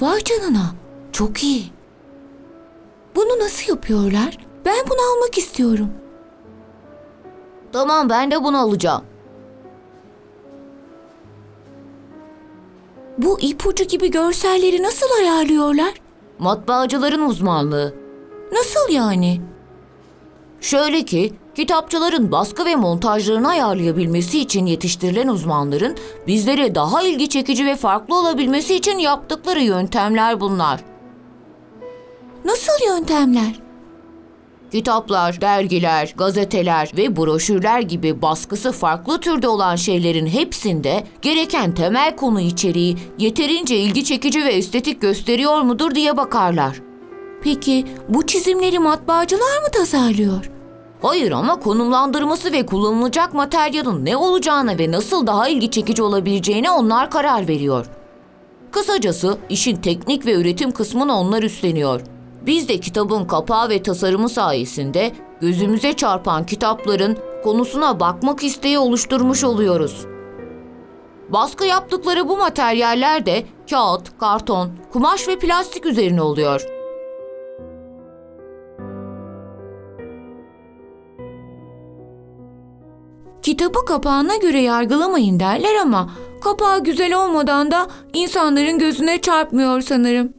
Vay canına. Çok iyi. Bunu nasıl yapıyorlar? Ben bunu almak istiyorum. Tamam ben de bunu alacağım. Bu ipucu gibi görselleri nasıl ayarlıyorlar? Matbaacıların uzmanlığı. Nasıl yani? Şöyle ki, kitapçıların baskı ve montajlarını ayarlayabilmesi için yetiştirilen uzmanların bizlere daha ilgi çekici ve farklı olabilmesi için yaptıkları yöntemler bunlar. Nasıl yöntemler? Kitaplar, dergiler, gazeteler ve broşürler gibi baskısı farklı türde olan şeylerin hepsinde gereken temel konu içeriği yeterince ilgi çekici ve estetik gösteriyor mudur diye bakarlar. Peki bu çizimleri matbaacılar mı tasarlıyor? Hayır ama konumlandırması ve kullanılacak materyalin ne olacağına ve nasıl daha ilgi çekici olabileceğine onlar karar veriyor. Kısacası işin teknik ve üretim kısmını onlar üstleniyor. Biz de kitabın kapağı ve tasarımı sayesinde gözümüze çarpan kitapların konusuna bakmak isteği oluşturmuş oluyoruz. Baskı yaptıkları bu materyaller de kağıt, karton, kumaş ve plastik üzerine oluyor. Kitabı kapağına göre yargılamayın derler ama kapağı güzel olmadan da insanların gözüne çarpmıyor sanırım.